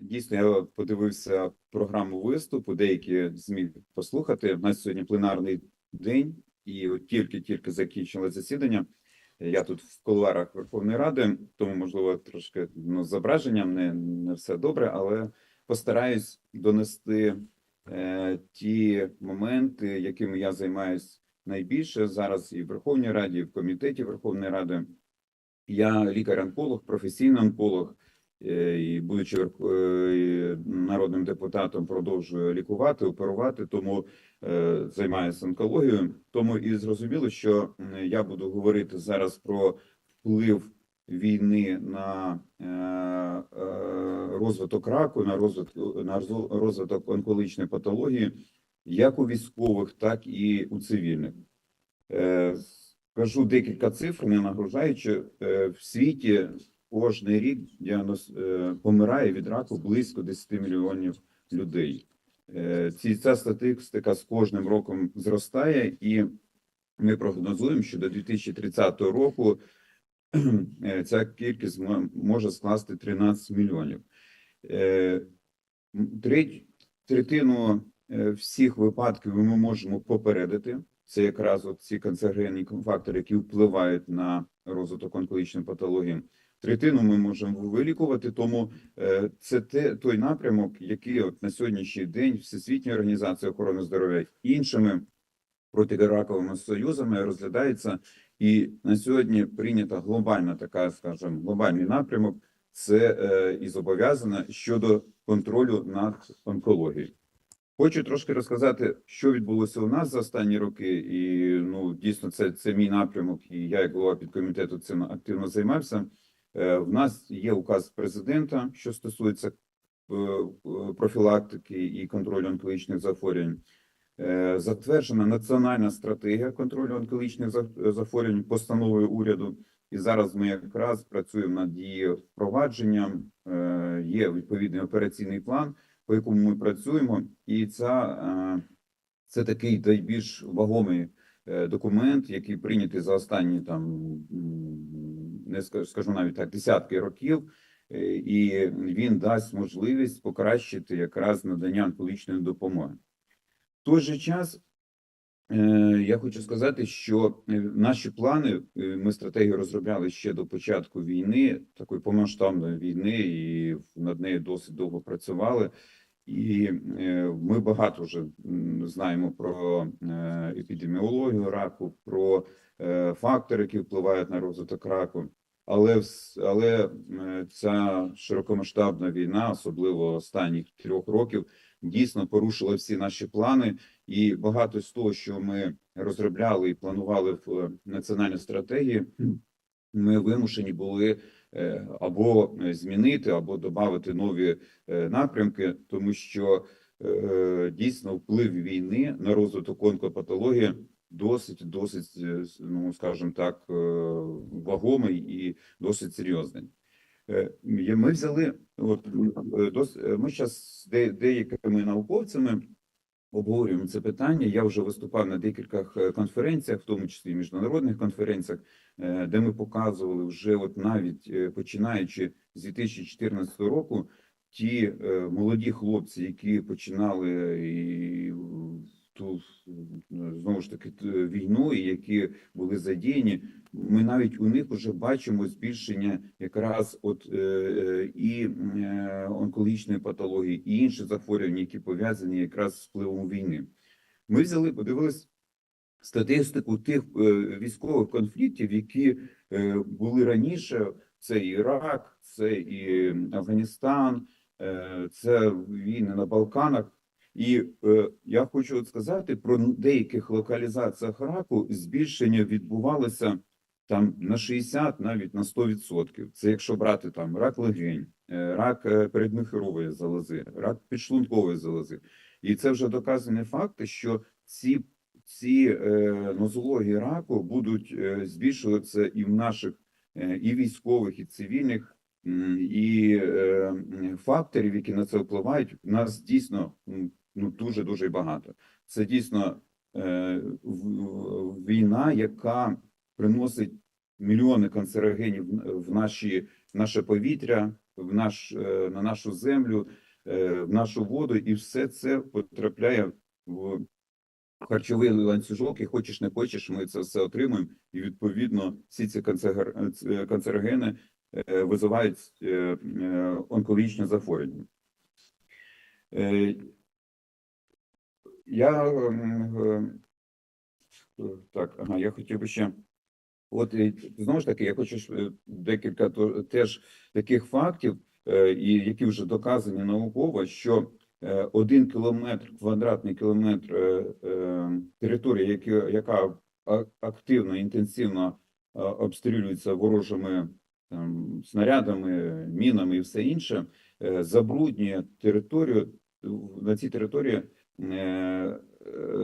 Дійсно, я подивився програму виступу, деякі зміг послухати. У нас сьогодні пленарний день, і от тільки-тільки закінчили засідання. Я тут в кулуарах Верховної Ради, тому можливо трошки ну, з зображенням не, не все добре, але постараюсь донести е, ті моменти, якими я займаюсь найбільше зараз і в Верховній Раді, і в комітеті Верховної Ради. Я лікар-онколог, професійний онколог. Е, і будучи е, народним депутатом, продовжую лікувати, оперувати, тому е, займаюся онкологією. Тому і зрозуміло, що я буду говорити зараз про вплив війни на розвиток раку, на розвиток на розвиток онкологічної патології, як у військових, так і у цивільних. Кажу декілька цифр, не нагружаючи в світі кожний рік діагноз, е, помирає від раку близько 10 мільйонів людей. Е, Ці ця статистика з кожним роком зростає, і ми прогнозуємо, що до 2030 року е, ця кількість може скласти 13 мільйонів. Третину всіх випадків ми можемо попередити. Це якраз ці канцерогенні фактори, які впливають на розвиток онкологічної патології. Третину ми можемо вилікувати, тому е, це те, той напрямок, який от на сьогоднішній день Всесвітня організація охорони здоров'я іншими протираковими союзами розглядається. І на сьогодні прийнята глобальна така, скажімо, глобальний напрямок. Це е, і зобов'язана щодо контролю над онкологією. Хочу трошки розказати, що відбулося у нас за останні роки, і ну дійсно це, це мій напрямок, і я, як голова підкомітету, цим активно займався. Е, В нас є указ президента, що стосується е, профілактики і контролю онкологічних захворювань. Е, Затверджена національна стратегія контролю онкологічних за- захворювань постановою уряду. І зараз ми якраз працюємо над її впровадженням. Є відповідний операційний план, по якому ми працюємо, і ця це такий найбільш вагомий документ, який прийнятий за останні там не ска- скажу навіть так десятки років, е, і він дасть можливість покращити якраз надання онкологічної допомоги. В той же час е, я хочу сказати, що е, наші плани е, ми стратегію розробляли ще до початку війни, такої повномасштабної війни, і над нею досить довго працювали. І е, ми багато вже знаємо про е, епідеміологію раку, про е, фактори, які впливають на розвиток раку. Але але ця широкомасштабна війна, особливо останніх трьох років, дійсно порушила всі наші плани. І багато з того, що ми розробляли і планували в національній стратегії, ми вимушені були або змінити, або додати нові е, напрямки, тому що е, дійсно вплив війни на розвиток онкопатології досить, досить, е, ну скажімо так, е, вагомий і досить серйозний. Е, Ми взяли, от е, е, ми зараз деякими науковцями обговорюємо це питання. Я вже виступав на декількох е, конференціях, в тому числі міжнародних конференціях, е, де ми показували вже, от навіть е, починаючи з 2014 року, ті молоді хлопці, які починали і ту е, знову ж таки війну, і які були задіяні, ми навіть у них вже бачимо збільшення якраз от е, е, і онкологічної патології, і інші захворювання, які пов'язані якраз з впливом війни. Ми взяли, подивились статистику тих військових конфліктів, які були раніше. Це Ірак, це і Афганістан, це війни на Балканах. І е, я хочу от сказати про деяких локалізаціях раку збільшення відбувалося там на 60, навіть на 100%. Це якщо брати там рак легень, е, рак е, залози, рак підшлункової залози. І це вже доказані факти, що ці, ці е, нозології раку будуть е, збільшуватися і в наших е, і військових, і цивільних. І е, факторів, які на це впливають, у нас дійсно ну дуже дуже багато. Це дійсно е, війна, яка приносить мільйони канцерогенів в наші в наше повітря, в наш, е, на нашу землю, е, в нашу воду, і все це потрапляє в харчовий ланцюжок, і хочеш не хочеш, ми це все отримуємо, і відповідно всі ці канцегер- канцерогени е, визивають е, е, онкологічне захворювання. Е, Я ем, е, так, ага, я хотів би ще. От знову ж таки, я хочу е, декілька теж таких фактів, е, і які вже доказані науково, що е, один кілометр, квадратний кілометр е, е, території, яка активно, інтенсивно е, обстрілюється ворожими там, снарядами, мінами і все інше, е, забруднює територію. На цій території е, е,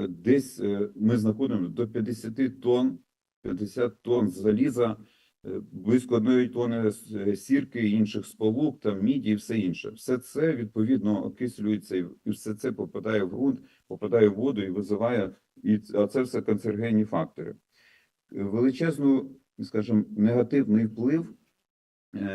десь е, ми знаходимо до 50 тонн 50 тонн заліза, е, близько одної тонни е, сірки, інших сполук, там міді і все інше. Все це відповідно окислюється, і все це попадає в ґрунт, попадає в воду і визиває, і а це все канцерогенні фактори. Е, Величезну, скажімо, негативний вплив е,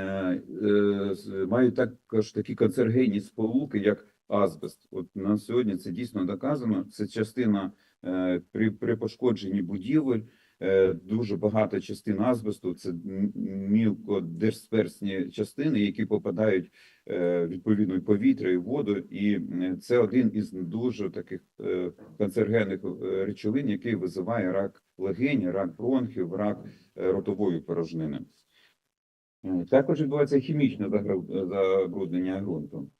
е, мають також такі канцерогенні сполуки, як азбест. От на сьогодні це дійсно доказано. Це частина е, при, при пошкодженні будівель. Е, Дуже багато частин азбесту це мілкодисперсні частини, які попадають е, відповідно і повітря і воду, і е, це один із дуже таких е, канцергенних е, речовин, який визиває рак легень, рак бронхів, рак е, ротової порожнини. Також відбувається хімічне забруднення ґрунту.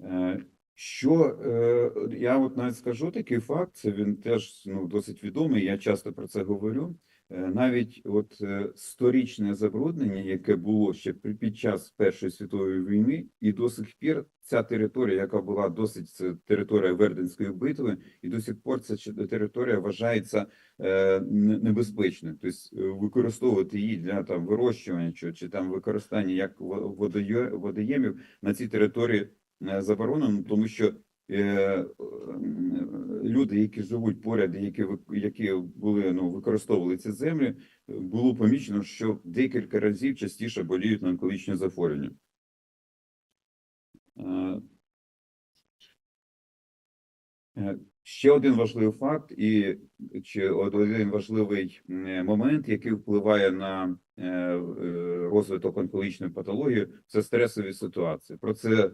Е, Що е, я от навіть скажу такий факт, це він теж ну, досить відомий, я часто про це говорю. Е, Навіть от сторічне забруднення, яке було ще під час Першої світової війни, і до сих пір ця територія, яка була досить це територія Верденської битви, і до сих пор ця територія вважається небезпечною. Тобто використовувати її для там вирощування чи, чи там використання як во- водоємів на цій території заборонено, тому що е, е, люди, які живуть поряд, які які були ну використовували ці землі, е, було помічено, що декілька разів частіше боліють на онкологічні захворювання. Е, Е, Ще один важливий факт, і чи один важливий момент, який впливає на е, е, розвиток онкологічної патології, це стресові ситуації. Про це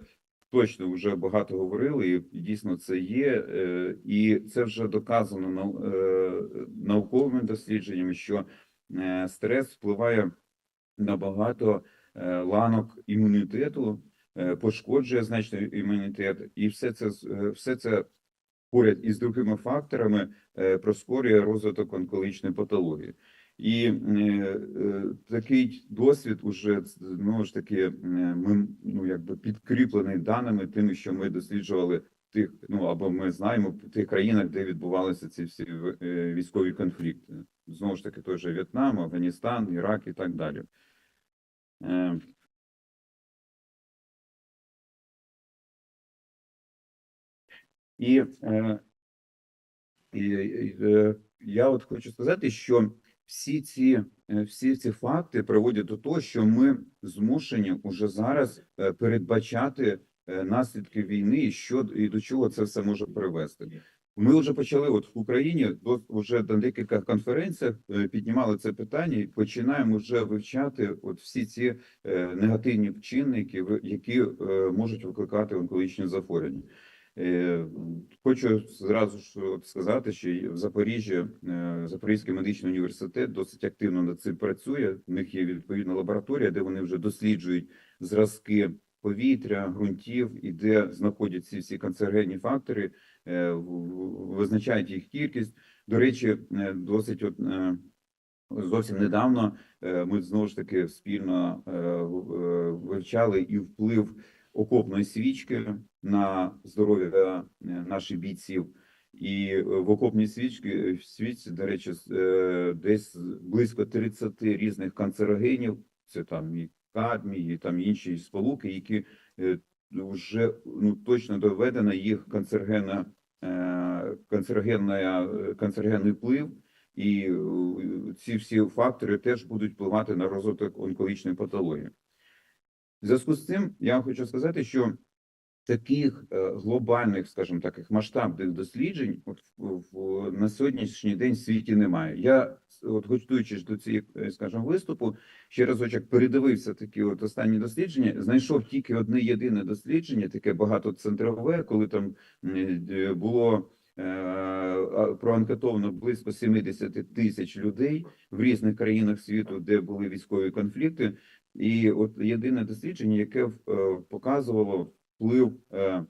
точно вже багато говорили, і дійсно це є. е, І це вже доказано е, науковими дослідженнями, що е, стрес впливає на багато ланок імунітету, пошкоджує значно імунітет, і все це все це поряд із другими факторами прискорює розвиток онкологічної патології. І е, е, такий досвід уже знову ж таки е, ми ну якби підкріплений даними тими, що ми досліджували тих, ну або ми знаємо в тих країнах, де відбувалися ці всі е, військові конфлікти. Знову ж таки, той же В'єтнам, Афганістан, Ірак і так далі. Е, І, е, і, і, е, я от хочу сказати, що всі ці, е, всі ці факти приводять до того, що ми змушені уже зараз е, передбачати е, наслідки війни і що і до чого це все може привести. Ми вже почали от в Україні до вже на декілька конференціях піднімали це питання і починаємо вже вивчати от всі ці негативні чинники, які можуть викликати онкологічні захворювання. Е, Хочу зразу ж сказати, що в Запоріжжі е, Запорізький медичний університет досить активно над цим працює. У них є відповідна лабораторія, де вони вже досліджують зразки повітря, ґрунтів і де знаходять ці всі канцерогенні фактори, е, в- в- визначають їх кількість. До речі, досить от зовсім недавно ми знову ж таки спільно в- вивчали і вплив окопної свічки на здоров'я е, наших бійців. І е, в окопній свічці, е, свічці, до речі, десь близько 30 різних канцерогенів, це там і кадмій, і там інші сполуки, які вже ну, точно доведено їх канцерогенна, е, канцерогенна, е, вплив, і ці всі фактори теж будуть впливати на розвиток онкологічної патології. В зв'язку з цим я хочу сказати, що таких е, глобальних, скажімо таких масштабних досліджень от, в, на сьогоднішній день в світі немає. Я от готуючись до цієї, е, скажімо, виступу, ще разочок передивився такі от останні дослідження. Знайшов тільки одне єдине дослідження, таке багатоцентрове, коли там е, було проанкетовано близько 70 тисяч людей в різних країнах світу, де були військові конфлікти. І от єдине дослідження, яке показувало вплив е,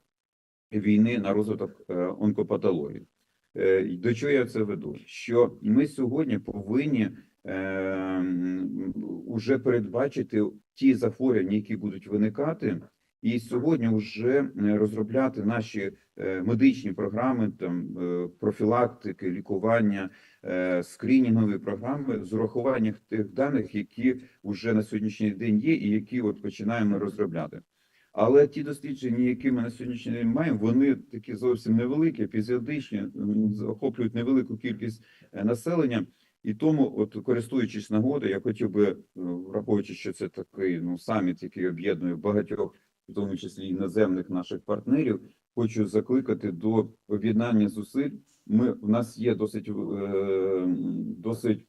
війни на розвиток е, онкопатології. Е, До чого я це веду? Що ми сьогодні повинні е, уже передбачити ті захворювання, які будуть виникати, і сьогодні вже розробляти наші медичні програми, там профілактики, лікування, скринінгові програми з урахуванням тих даних, які вже на сьогоднішній день є, і які от починаємо розробляти. Але ті дослідження, які ми на сьогоднішній день маємо, вони такі зовсім невеликі, епізодичні, охоплюють невелику кількість е, населення. І тому, от користуючись нагодою, я хотів би, е, враховуючи, що це такий ну саміт, який об'єднує багатьох, в тому числі іноземних наших партнерів, хочу закликати до об'єднання зусиль. Ми в нас є досить е, досить,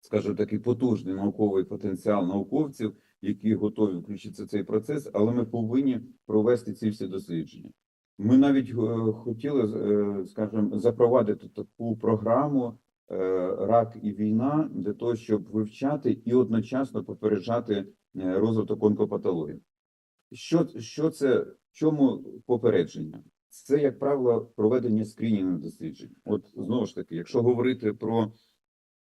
скажімо, такий потужний науковий потенціал науковців, які готові включитися в цей процес, але ми повинні провести ці всі дослідження. Ми навіть е, хотіли, е, скажімо, запровадити таку програму е, рак і війна для того, щоб вивчати і одночасно попереджати розвиток онкопатології. Що, що це, в чому попередження? Це, як правило, проведення скринінгових досліджень. От знову ж таки, якщо говорити про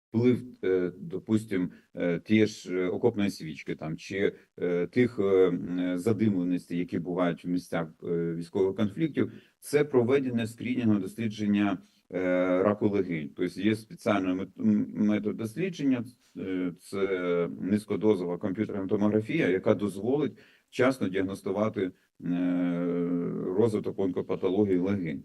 вплив, е, допустим, е, тієї ж е, окопної свічки там чи тих задимленостей, які бувають в місцях військових конфліктів, це проведення скринінгового дослідження раку легень. Тобто є спеціальний мет- метод дослідження, це низькодозова комп'ютерна томографія, яка дозволить вчасно діагностувати розвиток онкопатології легень.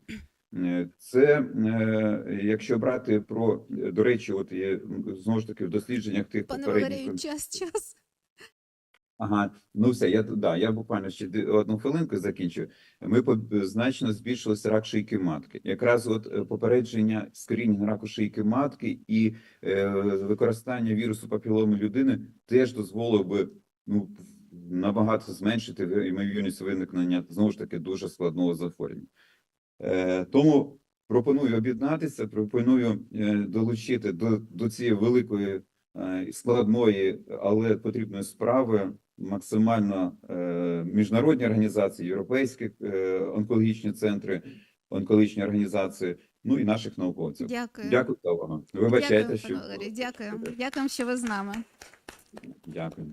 Е, Це, е, якщо брати про, е, до речі, от є знову ж таки в дослідженнях тих Пане попередніх. Валерію, час, час. Ага, ну все, я да, я буквально ще одну хвилинку закінчу. Ми значно збільшилося рак шийки матки. Якраз от попередження скринінг раку шийки матки і е, використання вірусу папіломи людини теж дозволило би ну набагато зменшити ймовірність виникнення знову ж таки дуже складного захворювання. Е, тому пропоную об'єднатися, пропоную е, долучити до, до цієї великої е, складної, але потрібної справи максимально міжнародні організації, європейські онкологічні центри, онкологічні організації, ну і наших науковців. Дякую. Дякую за увагу. Вибачайте, Дякую, що. Дякую. Дякую, що ви з нами. дякую.